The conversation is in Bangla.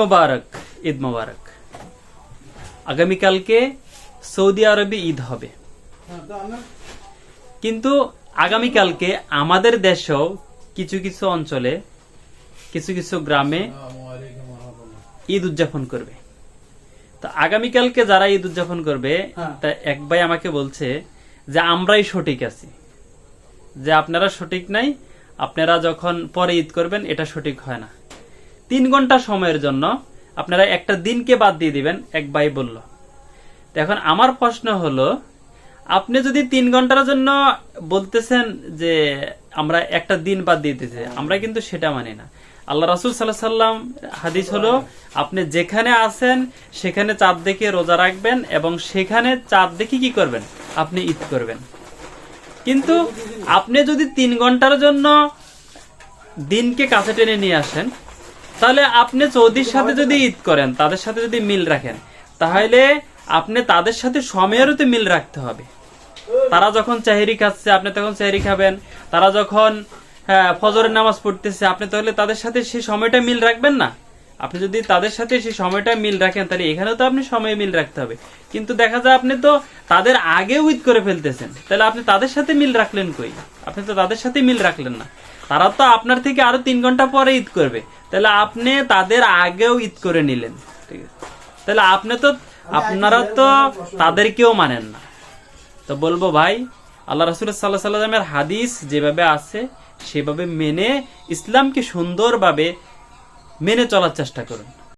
মোবারক ঈদ মোবারক। আগামীকালকে সৌদি আরবে ঈদ হবে। কিন্তু আগামীকালকে আমাদের দেশেও কিছু কিছু অঞ্চলে কিছু কিছু গ্রামে ঈদ উদযাপন করবে। তো আগামীকালকে যারা ঈদ উদযাপন করবে হ্যাঁ। তা এক ভাই আমাকে বলছে যে আমরাই সঠিক আছি। যে আপনারা সঠিক নাই আপনারা যখন পরে ঈদ করবেন এটা সঠিক হয় না। তিন ঘণ্টা সময়ের জন্য আপনারা একটা দিনকে বাদ দিয়ে দিবেন, এক ভাই বলল এখন আমার প্রশ্ন হলো, আপনি যদি তিন ঘণ্টার জন্য বলতেছেন যে আমরা একটা দিন বাদ দিয়ে দিতেছি আমরা কিন্তু সেটা মানি না। আল্লাহ রাসুল সাল্লাহ সাল্লাম হাদিস হলো, আপনি যেখানে আছেন, সেখানে চাঁদ দেখে রোজা রাখবেন এবং সেখানে চাঁদ দেখে কি করবেন? আপনি ঈদ করবেন। কিন্তু আপনি যদি তিন ঘণ্টার জন্য দিনকে কাছে টেনে নিয়ে আসেন তাহলে আপনি চৌদির সাথে যদি ঈদ করেন তাদের সাথে যদি মিল রাখেন তাহলে আপনি তাদের সাথে সময়েরও তো মিল রাখতে হবে। তারা যখন চাহেরি খাচ্ছে আপনি তখন চাহেরি খাবেন। তারা যখন হ্যাঁ, ফজরের নামাজ পড়তেছে আপনি তাহলে তাদের সাথে সেই সময়টা মিল রাখবেন না? আপনি যদি তাদের সাথে সেই সময়টা মিল রাখেন তাহলে এখানেও তো আপনি সময় মিল রাখতে হবে। কিন্তু দেখা যায় আপনি তো তাদের আগেও ঈদ করে ফেলতেছেন। তাহলে আপনি তাদের সাথে মিল রাখলেন কই? আপনি তো তাদের সাথে মিল রাখলেন না। তারা তো আপনার থেকে আরও তিন ঘণ্টা পরে ঈদ করবে। তাহলে আপনি তাদের আগেও ঈদ করে নিলেন। ঠিক আছে? তাহলে আপনি তো, আপনারা তো তাদেরকেও মানেন না। তো বলব ভাই, আল্লাহ রসুল সাল্লাহ সাল্লামের হাদিস যেভাবে আছে, সেভাবে মেনে ইসলামকে সুন্দরভাবে মেনে চলার চেষ্টা করুন।